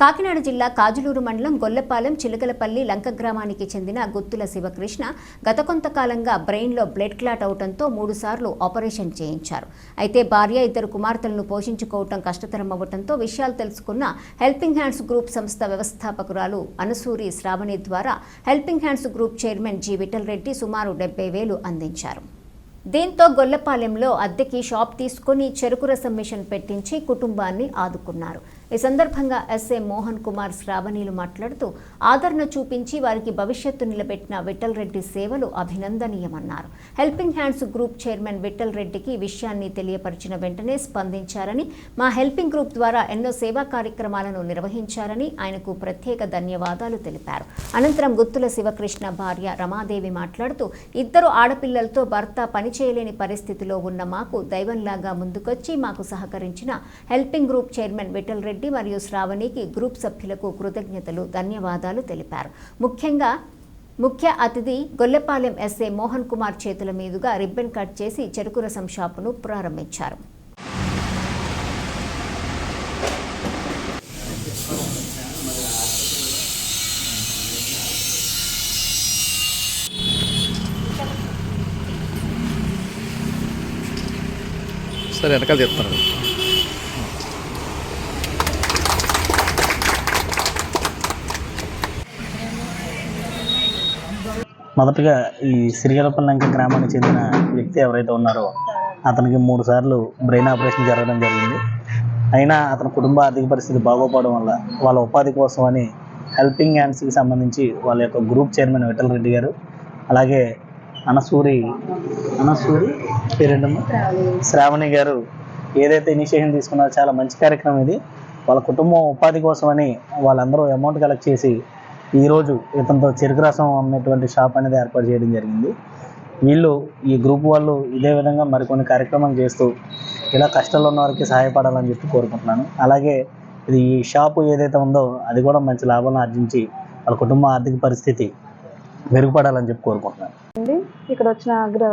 కాకినాడ జిల్లా కాజులూరు మండలం గొల్లపాలెం చిలకలపల్లి లంక గ్రామానికి చెందిన గుత్తుల శివకృష్ణ గత కొంతకాలంగా బ్రెయిన్లో బ్లడ్ క్లాట్ అవడంతో మూడుసార్లు ఆపరేషన్ చేయించారు. అయితే భార్య ఇద్దరు కుమార్తెలను పోషించుకోవటం కష్టతరం అవ్వడంతో విషయాలు తెలుసుకున్న హెల్పింగ్ హ్యాండ్స్ గ్రూప్ సంస్థ వ్యవస్థాపకురాలు అనసూరి శ్రావణి ద్వారా helping hands group chairman G Vittal Reddy సుమారు డెబ్బై వేలు అందించారు. దీంతో గొల్లపాలెంలో అద్దెకి షాప్ తీసుకుని చెరుకు రసం మిషన్ పెట్టించి కుటుంబాన్ని ఆదుకున్నారు. ఈ సందర్భంగా ఎస్ఏ మోహన్ కుమార్ శ్రావణీలు మాట్లాడుతూ ఆదరణ చూపించి వారికి భవిష్యత్తు నిలబెట్టిన విఠల్ రెడ్డి సేవలు అభినందనీయమన్నారు. Helping hands group chairman Vittal రెడ్డికి విషయాన్ని తెలియపరిచిన వెంటనే స్పందించారని మా హెల్పింగ్ గ్రూప్ ద్వారా ఎన్నో సేవా కార్యక్రమాలను నిర్వహించారని ఆయనకు ప్రత్యేక ధన్యవాదాలు తెలిపారు. అనంతరం గుత్తుల శివకృష్ణ భార్య రమాదేవి మాట్లాడుతూ ఇద్దరు ఆడపిల్లలతో భర్త పనిచేయలేని పరిస్థితిలో ఉన్న మాకు దైవంలాగా ముందుకొచ్చి మాకు సహకరించిన helping group chairman Vittal Reddy మరియు శ్రావణికి గ్రూప్ సభ్యులకు కృతజ్ఞతలు ధన్యవాదాలు తెలిపారు. ముఖ్యంగా ముఖ్య అతిథి గొల్లెపాలెం ఎస్ఏ మోహన్ కుమార్ చేతుల మీదుగా రిబ్బన్ కట్ చేసి చెరుకు రసం షాపును ప్రారంభించారు. సరే వెనకాల చెప్తాను మొదటగా ఈ సిరిగలపల్లంక గ్రామానికి చెందిన వ్యక్తి ఎవరైతే ఉన్నారో అతనికి మూడు సార్లు బ్రెయిన్ ఆపరేషన్ జరగడం జరిగింది. అయినా అతని కుటుంబ ఆర్థిక పరిస్థితి బాగోపోవడం వల్ల వాళ్ళ ఉపాధి కోసం అని హెల్పింగ్ హ్యాండ్స్కి సంబంధించి వాళ్ళ యొక్క గ్రూప్ చైర్మన్ విఠల్ రెడ్డి గారు అలాగే అనసూరి అనసూరి పేరేంటమ్మా? శ్రావణి గారు ఏదైతే ఇనిషియేషన్ తీసుకున్నారో చాలా మంచి కార్యక్రమం ఇది. వాళ్ళ కుటుంబం ఉపాధి కోసమని వాళ్ళందరూ అమౌంట్ కలెక్ట్ చేసి ఈరోజు ఇతనితో చెరుకు రసం అమ్మేటువంటి షాప్ అనేది ఏర్పాటు చేయడం జరిగింది. వీళ్ళు ఈ గ్రూప్ వాళ్ళు ఇదే విధంగా మరికొన్ని కార్యక్రమాలు చేస్తూ ఇలా కష్టాల్లో ఉన్న వారికి సహాయపడాలని చెప్పి కోరుకుంటున్నాను. అలాగే ఇది ఈ షాపు ఏదైతే ఉందో అది కూడా మంచి లాభాలను ఆర్జించి వాళ్ళ కుటుంబ ఆర్థిక పరిస్థితి మెరుగుపడాలని చెప్పి కోరుకుంటున్నాను. అండి ఇక్కడ వచ్చిన అగ్ర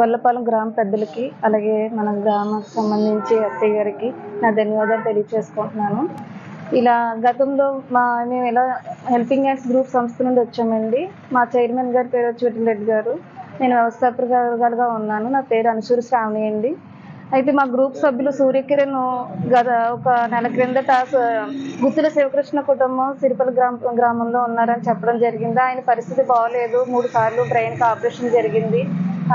గొల్లపాలెం గ్రామ పెద్దలకి అలాగే మన గ్రామానికి సంబంధించి అత్తయ్య గారికి నా ధన్యవాదాలు తెలియజేసుకుంటున్నాను. ఇలా గతంలో మా మేము ఎలా హెల్పింగ్ హ్యాండ్స్ గ్రూప్ సంస్థ నుండి వచ్చామండి. మా చైర్మన్ గారి పేరు వచ్చి రెడ్డి గారు. నేను వ్యవస్థాపకులుగా ఉన్నాను. నా పేరు అనుసూరి శ్రావణి అండి. అయితే మా గ్రూప్ సభ్యులు సూర్యకిరణ్ గత ఒక నెల క్రిందట గుత్తుల శివకృష్ణ కుటుంబం సిరిపల్లి గ్రామ గ్రామంలో ఉన్నారని చెప్పడం జరిగింది. ఆయన పరిస్థితి బాగోలేదు మూడు సార్లు బ్రెయిన్కి ఆపరేషన్ జరిగింది.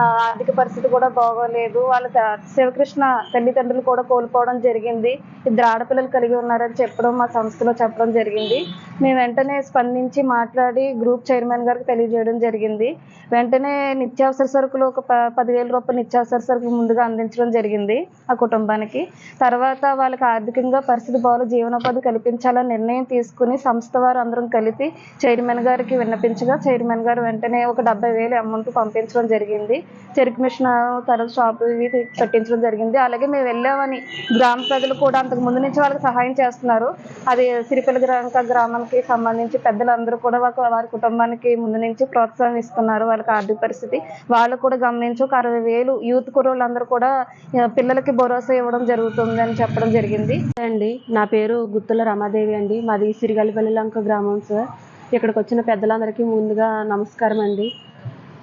ఆర్థిక పరిస్థితి కూడా బాగోలేదు. వాళ్ళ శివకృష్ణ తల్లిదండ్రులు కూడా కోల్పోవడం జరిగింది. ఇద్దరు ఆడపిల్లలు కలిగి ఉన్నారని చెప్పడం మా సంస్థలో చెప్పడం జరిగింది. మేము వెంటనే స్పందించి మాట్లాడి గ్రూప్ చైర్మన్ గారికి తెలియజేయడం జరిగింది. వెంటనే నిత్యావసర సరుకులు ఒక పదివేల రూపాయలు నిత్యావసర సరుకులు ముందుగా అందించడం జరిగింది ఆ కుటుంబానికి. తర్వాత వాళ్ళకి ఆర్థికంగా పరిస్థితి బాగా జీవనోపాధి కల్పించాలని నిర్ణయం తీసుకుని సంస్థ వారు అందరం కలిపి చైర్మన్ గారికి విన్నపించగా చైర్మన్ గారు వెంటనే ఒక డెబ్బై వేలు అమౌంట్ పంపించడం జరిగింది. చెరుకు మిషన్ తర్వాత షాపు ఇవి పెట్టించడం జరిగింది. అలాగే మేము వెళ్ళామని గ్రామ ప్రజలు కూడా అంతకు ముందు నుంచి వాళ్ళకి సహాయం చేస్తున్నారు. అది సిరిపల్లి గ్రామ గ్రామానికి సంబంధించి పెద్దలందరూ కూడా వారి కుటుంబానికి ముందు నుంచి ప్రోత్సాహం ఇస్తున్నారు వాళ్ళకి ఆర్థిక పరిస్థితి. వాళ్ళు కూడా గమనించి ఒక అరవై వేలు యూత్ కుర్రోళ్ళందరూ కూడా పిల్లలకి భరోసా ఇవ్వడం జరుగుతుంది అని చెప్పడం జరిగింది. అండి నా పేరు గుత్తుల రమాదేవి అండి. మాది సిరిగల్లిపల్లి లంక గ్రామం సార్. ఇక్కడికి వచ్చిన పెద్దలందరికీ ముందుగా నమస్కారం అండి.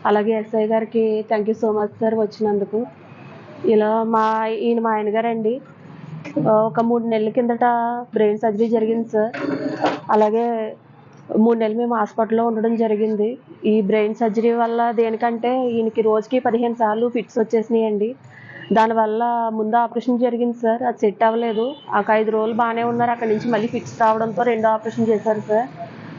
అలాగే ఎస్ఐ గారికి thank you so much sir వచ్చినందుకు. ఇలా మా ఈయన మా ఆయన గారండి ఒక మూడు నెలల కిందట బ్రెయిన్ సర్జరీ జరిగింది సార్ అలాగే మూడు నెలలు మేము హాస్పిటల్లో ఉండడం జరిగింది. ఈ బ్రెయిన్ సర్జరీ వల్ల దేనికంటే ఈయనకి రోజుకి పదిహేను సార్లు ఫిట్స్ వచ్చేసినాయండి. దానివల్ల ముందు ఆపరేషన్ జరిగింది సార్ అది సెట్ అవ్వలేదు. ఒక ఐదు రోజులు బాగానే ఉన్నారు. అక్కడి నుంచి మళ్ళీ ఫిట్స్ రావడంతో రెండో ఆపరేషన్ చేశారు సార్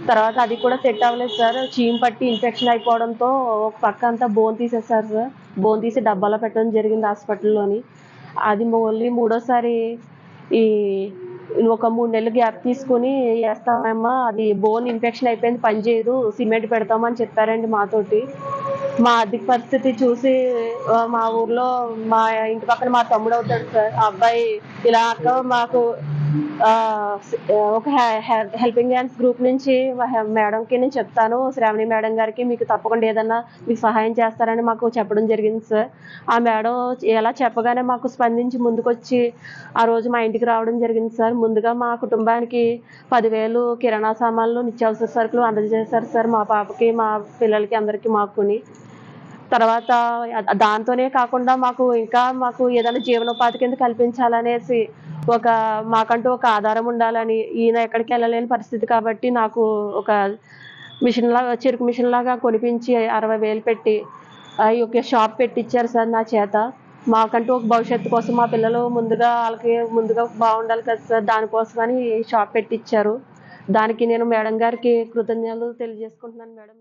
తర్వాత అది కూడా సెట్ అవ్వలేదు సార్. చీమ్ పట్టి ఇన్ఫెక్షన్ అయిపోవడంతో ఒక పక్క అంతా బోన్ తీసేసారు సార్. బోన్ తీసి డబ్బాలో పెట్టడం జరిగింది హాస్పిటల్లోని. అది మళ్ళీ మూడోసారి ఈ ఒక మూడు నెలలు గ్యాప్ తీసుకుని వేస్తామమ్మా అది బోన్ ఇన్ఫెక్షన్ అయిపోయింది పని చేయదు సిమెంట్ పెడతామని చెప్పారండి మాతోటి. మా ఆర్థిక పరిస్థితి చూసి మా ఊర్లో మా ఇంటి పక్కన మా తమ్ముడు అవుతాడు సార్. అబ్బాయి ఇలా అక్క మాకు ఒక హెల్పింగ్ హ్యాండ్స్ గ్రూప్ నుంచి మేడంకి నేను చెప్తాను. శ్రావణి మేడం గారికి మీకు తప్పకుండా ఏదన్నా మీకు సహాయం చేస్తారని మాకు చెప్పడం జరిగింది సార్. ఆ మేడం ఎలా చెప్పగానే మాకు స్పందించి ముందుకొచ్చి ఆ రోజు మా ఇంటికి రావడం జరిగింది సార్. ముందుగా మా కుటుంబానికి పదివేలు కిరాణా సామాన్లు నిత్యావసర సరుకులు అందజేశారు సార్ మా పాపకి మా పిల్లలకి అందరికీ మాకుని. తర్వాత దాంతోనే కాకుండా మాకు ఇంకా మాకు ఏదైనా జీవనోపాధి కింద కల్పించాలనేసి ఒక మాకంటూ ఒక ఆధారం ఉండాలని ఈయన ఎక్కడికి వెళ్ళలేని పరిస్థితి కాబట్టి నాకు ఒక మిషన్ లాగా చెరుకు మిషన్ లాగా కొనిపించి అరవై వేలు పెట్టి ఆ యొక్క షాప్ పెట్టించారు సార్ నా చేత. మాకంటూ ఒక భవిష్యత్తు కోసం మా పిల్లలు ముందుగా వాళ్ళకి ముందుగా బాగుండాలి కదా సార్ దానికోసమని షాప్ పెట్టించారు దానికి నేను మేడం గారికి కృతజ్ఞతలు తెలియజేసుకుంటున్నాను మేడం